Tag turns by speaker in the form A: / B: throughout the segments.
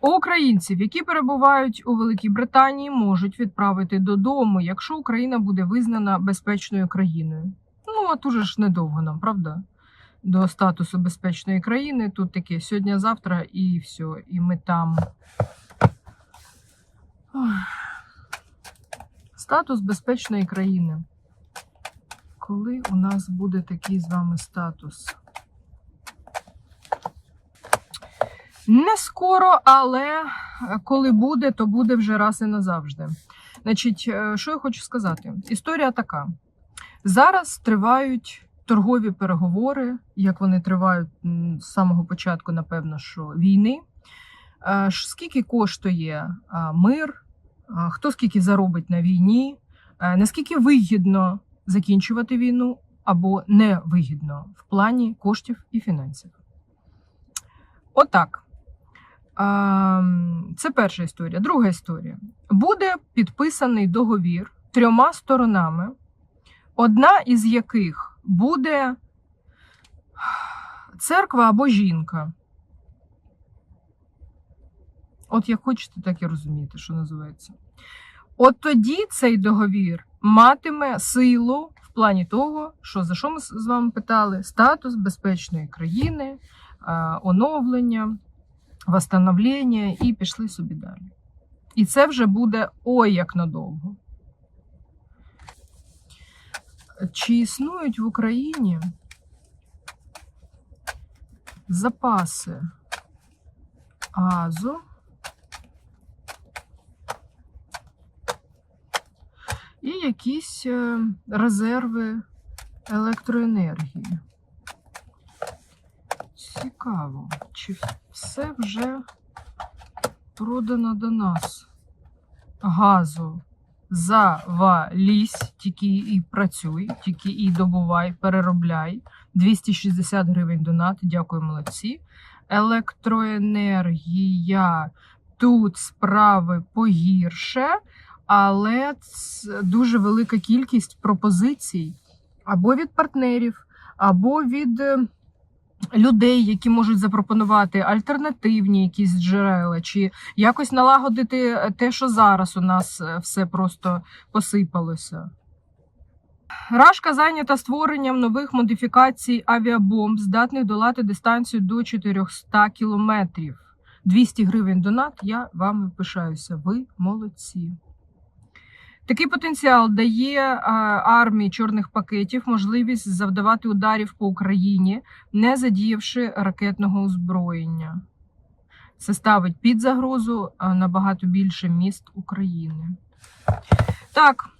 A: Українців, які перебувають у Великій Британії, можуть відправити додому, якщо Україна буде визнана безпечною країною. Ну, а дуже ж недовго нам, правда? До статусу безпечної країни. Тут таке сьогодні-завтра і все, і ми там. Статус безпечної країни. Коли у нас буде такий з вами статус? Не скоро, але е, коли буде, то буде вже раз і назавжди. Значить, е, що я хочу сказати? Історія така: зараз тривають торгові переговори, як вони тривають з самого початку, напевно, що війни. Е, Скільки коштує мир, хто скільки заробить на війні, наскільки вигідно закінчувати війну або невигідно в плані коштів і фінансів. Отак. Це перша історія. Друга історія. Буде підписаний договір трьома сторонами, одна із яких буде церква або жінка. От як хочете, так і розумієте, що називається. От тоді цей договір матиме силу в плані того, що за що ми з вами питали? Статус безпечної країни, оновлення, восстановлення і пішли собі далі. І це вже буде ой як надовго. Чи існують в Україні запаси газу і якісь е, резерви електроенергії? Цікаво, чи все вже продано до нас газу завалізь, тільки і працюй, тільки і добувай, переробляй. 260 гривень донат, дякую, молодці. Електроенергія тут справи погірше, але дуже велика кількість пропозицій або від партнерів, або від е, людей, які можуть запропонувати альтернативні якісь джерела, чи якось налагодити те, що зараз у нас е, все просто посипалося. Рашка зайнята створенням нових модифікацій авіабомб, здатних долати дистанцію до 400 кілометрів. 200 гривень донат. Я вами пишаюся. Ви молодці. Такий потенціал дає армії чорних пакетів можливість завдавати ударів по Україні, не задіявши ракетного озброєння. Це ставить під загрозу набагато більше міст України. Так,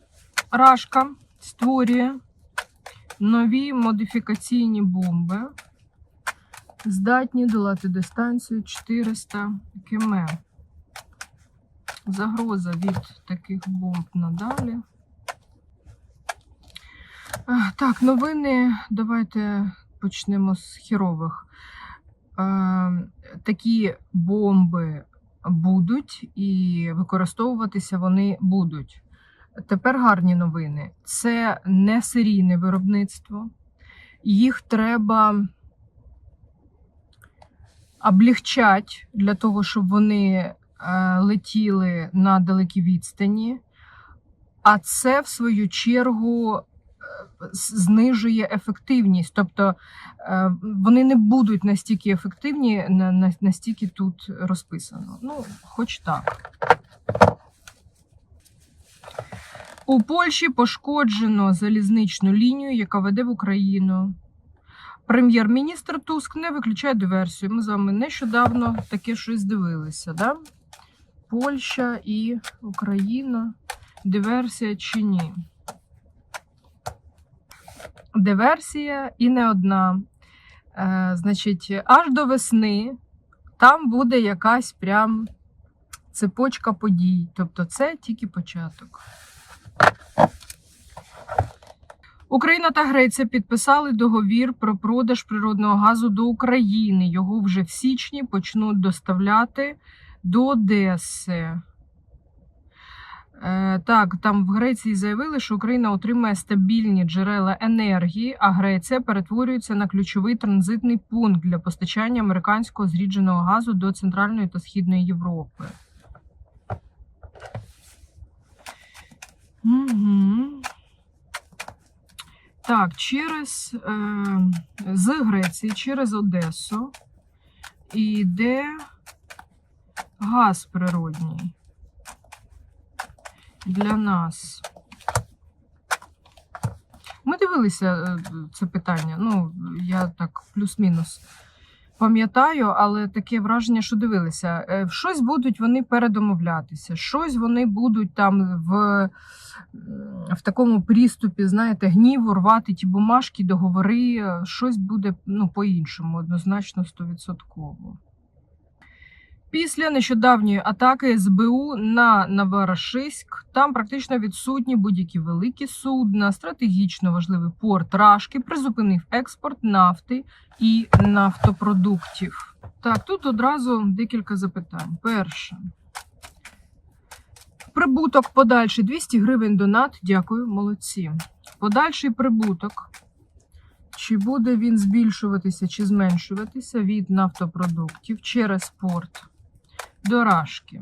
A: Рашка створює нові модифікаційні бомби, здатні долати дистанцію 400 км. Загроза від таких бомб надалі. Так, новини. Давайте почнемо з хірових. Такі бомби будуть і використовуватися вони будуть. Тепер гарні новини. Це не серійне виробництво. Їх треба облегчати для того, щоб вони летіли на далекі відстані. А це, в свою чергу, е, знижує ефективність. Тобто е, вони не будуть настільки ефективні, на- на- настільки тут розписано. Ну, хоч так. У Польщі пошкоджено залізничну лінію, яка веде в Україну. Прем'єр-міністр Туск не виключає диверсію. Ми з вами нещодавно таке щось дивилися. Да? Польща і Україна. Диверсія чи ні? Диверсія і не одна. Е, значить, аж до весни там буде якась прям цепочка подій. Тобто це тільки початок. Україна та Греція підписали договір про продаж природного газу до України. Його вже в січні почнуть доставляти до Одеси. Е, так, там в Греції заявили, що Україна отримає стабільні джерела енергії, а Греція перетворюється на ключовий транзитний пункт для постачання американського зрідженого газу до Центральної та Східної Європи. Угу. Так, через е, з Греції через Одесу йде газ природній для нас. Ми дивилися е, це питання. Ну, я так плюс-мінус пам'ятаю, але таке враження, що дивилися. Е, щось будуть вони передомовлятися, щось вони будуть там в, в такому приступі, знаєте, гніву рвати ті бумажки, договори, е, щось буде ну, по-іншому, однозначно 100%. Після нещодавньої атаки СБУ на Новороссийськ там практично відсутні будь-які великі судна, стратегічно важливий порт Рашки призупинив експорт нафти і нафтопродуктів. Так, тут одразу декілька запитань. Перше. Прибуток подальший 200 гривень донат. Дякую, молодці. Подальший прибуток. Чи буде він збільшуватися чи зменшуватися від нафтопродуктів через порт до Рашки?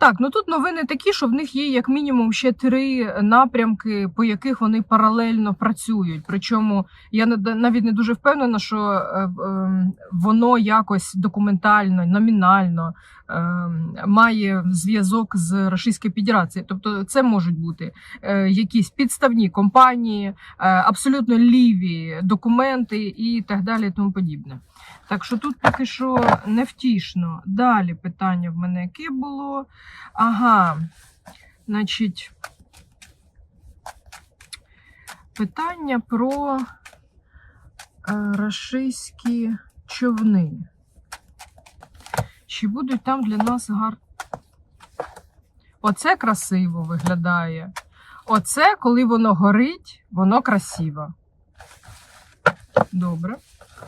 A: Так, ну тут новини такі, що в них є як мінімум ще три напрямки, по яких вони паралельно працюють. Причому я навіть не дуже впевнена, що е, е, воно якось документально, номінально е, має зв'язок з Російською Федерацією. Тобто, це можуть бути е, якісь підставні компанії, е, абсолютно ліві документи і так далі, і тому подібне. Так що тут поки що невтішно. Далі питання в мене яке було. Ага, значить, питання про е, рашистські човни. Чи будуть там для нас гар... Оце красиво виглядає. Оце, коли воно горить, воно красиво. Добре.